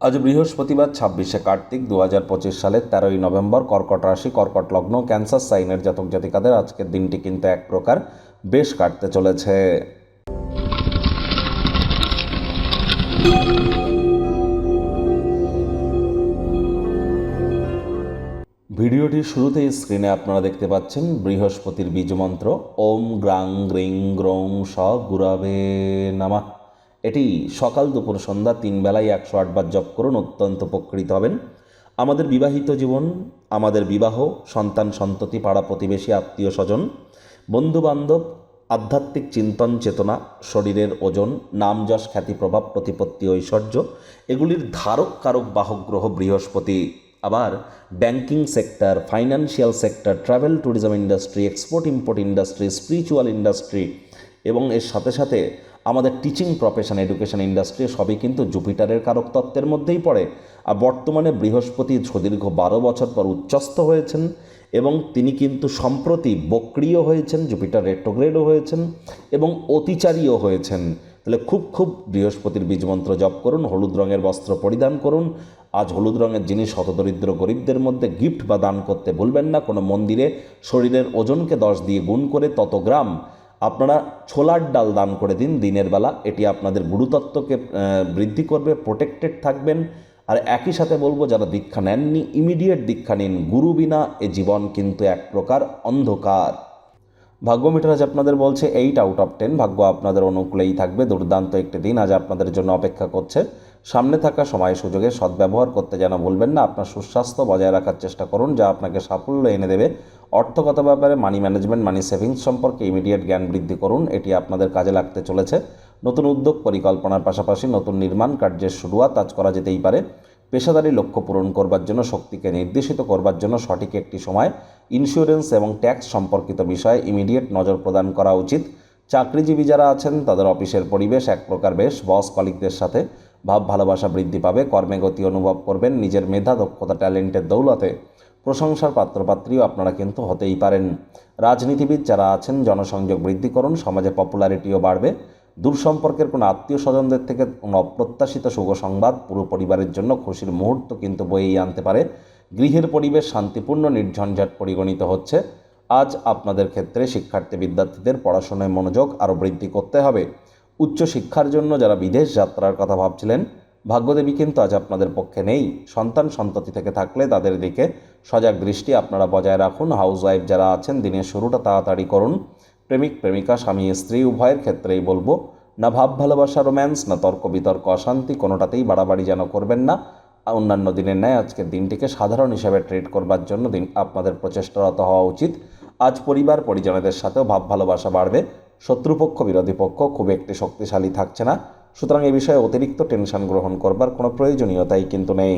আজ বৃহস্পতিবার ছাব্বিশে কার্তিক দু হাজার পঁচিশ সালের তেরোই নভেম্বর কর্কট রাশি, কর্কট লগ্ন, ক্যান্সার সাইনের জাতক জাতিকাদের আজকের দিনটি কিন্তু এক প্রকার বেশ কাটতে চলেছে। ভিডিওটির শুরুতেই স্ক্রিনে আপনারা দেখতে পাচ্ছেন বৃহস্পতির বীজ মন্ত্র, ওম গ্রাং গ্রিং গ্রৌং স গুরাবে নামা। এটি সকাল দুপুর সন্ধ্যা তিন বেলায় একশো আটবার জপ করুন, অত্যন্ত উপকৃত হবেন। আমাদের বিবাহিত জীবন, আমাদের বিবাহ, সন্তান সন্ততি, পাড়া প্রতিবেশী, আত্মীয় স্বজন বন্ধু বান্ধব আধ্যাত্মিক চিন্তন চেতনা, শরীরের ওজন, নাম যশ, খ্যাতি প্রভাব, প্রতিপত্তি, ঐশ্বর্য, এগুলির ধারক, কারক, বাহক, গ্রহ, বৃহস্পতি। আবার banking sector, financial sector, travel, tourism industry, export, import industry, spiritual industry এবং এর সাথে সাথে আমাদের টিচিং প্রফেশন এডুকেশন ইন্ডাস্ট্রি সবই কিন্তু জুপিটারের কারক তত্ত্বের মধ্যেই পড়ে। আর বর্তমানে বৃহস্পতি সুদীর্ঘ বারো বছর পর উচ্চস্থ হয়েছেন এবং তিনি কিন্তু সম্প্রতি বক্রিয় হয়েছেন, জুপিটার রেট্রোগ্রেডও হয়েছেন এবং অতিচারীও হয়েছেন। তাহলে খুব খুব বৃহস্পতির বীজমন্ত্র জপ করুন, হলুদ রঙের বস্ত্র পরিধান করুন। আজ হলুদ রঙের জিনিস হতদরিদ্র গরিবদের মধ্যে গিফট বা দান করতে ভুলবেন না, কোনো মন্দিরে শরীরের ওজনকে দশ দিয়ে গুণ করে তত গ্রাম আপনারা ছোলার ডাল দান করে দিন দিনের বেলা। এটি আপনাদের গুরুতত্ত্বকে বৃদ্ধি করবে প্রোটেক্টেড থাকবেন। আর একই সাথে বলব, যারা দীক্ষা নেননি ইমিডিয়েট দীক্ষা নিন। গুরু বিনা এ জীবন কিন্তু এক প্রকার অন্ধকার। ভাগ্য মিটার আজ আপনাদের বলছে এইট আউট অফ টেন ভাগ্য আপনাদের অনুকূলেই থাকবে। দুর্দান্ত একটি দিন আজ আপনাদের জন্য অপেক্ষা করছে। সামনে থাকা সময় সুযোগে সদ্ব্যবহার করতে যেন ভুলবেন না। আপনার সুস্বাস্থ্য বজায় রাখার চেষ্টা করুন, যা আপনাকে সাফল্য এনে দেবে। অর্থগত ব্যাপারে মানি ম্যানেজমেন্ট মানি সেভিংস সম্পর্কে ইমিডিয়েট জ্ঞান বৃদ্ধি করুন, এটি আপনাদের কাজে লাগতে চলেছে। নতুন উদ্যোগ পরিকল্পনার পাশাপাশি নতুন নির্মাণ কার্যের শুরুয়াত আজ করা যেতেই পারে। পেশাদারি লক্ষ্য পূরণ করবার জন্য, শক্তিকে নির্দেশিত করবার জন্য সঠিক একটি সময় ইন্স্যুরেন্স এবং ট্যাক্স সম্পর্কিত বিষয়ে ইমিডিয়েট নজর প্রদান করা উচিত। চাকরিজীবী যারা আছেন, তাদের অফিসের পরিবেশ এক প্রকার বেশ বস কলিকদের সাথে ভাব ভালোবাসা বৃদ্ধি পাবে, কর্মে গতি অনুভব করবেন, নিজের মেধা, দক্ষতা ট্যালেন্টের দৌলতে। প্রশংসার পাত্রপাত্রীও আপনারা কিন্তু হতেই পারেন। রাজনীতিবিদ যারা আছেন, জনসংযোগ বৃদ্ধি করুন সমাজে পপুলারিটিও বাড়বে। দূর সম্পর্কের কোনো আত্মীয় স্বজনদের থেকে কোনো অপ্রত্যাশিত শুভ সংবাদ পুরো পরিবারের জন্য খুশির মুহূর্ত কিন্তু বয়েই আনতে পারে। গৃহের পরিবেশ শান্তিপূর্ণ, নির্ঝঞ্ঝাট পরিগণিত হচ্ছে। আজ আপনাদের ক্ষেত্রে শিক্ষার্থী বিদ্যার্থীদের পড়াশোনায় মনোযোগ আরও বৃদ্ধি করতে হবে। উচ্চ শিক্ষার জন্য যারা বিদেশ যাত্রার কথা ভাবছিলেন ভাগ্যদেবী কিন্তু আজ আপনাদের পক্ষে নেই। সন্তান সন্ততি থেকে থাকলে তাদের দিকে সজাগ দৃষ্টি আপনারা বজায় রাখুন। হাউস ওয়াইফ যারা আছেন, দিনের শুরুটা তাড়াতাড়ি করুন। প্রেমিক, প্রেমিকা, স্বামী, স্ত্রী, উভয়ের ক্ষেত্রেই বলব, না ভাব, ভালোবাসা রোম্যান্স না তর্ক, বিতর্ক, অশান্তি, কোনোটাতেই বাড়াবাড়ি যেন করবেন না। অন্যান্য দিনের ন্যায় আজকের দিনটিকে সাধারণ হিসাবে ট্রিট করবার জন্য দিন আপনাদের প্রচেষ্টারত হওয়া উচিত। আজ পরিবার, পরিজনদের সাথেও ভাব, ভালোবাসা বাড়বে। শত্রুপক্ষ, বিরোধী পক্ষ খুব একটি শক্তিশালী থাকছে না। সুতরাং এ বিষয়ে অতিরিক্ত টেনশন গ্রহণ করবার কোনো প্রয়োজনীয়তাই কিন্তু নেই।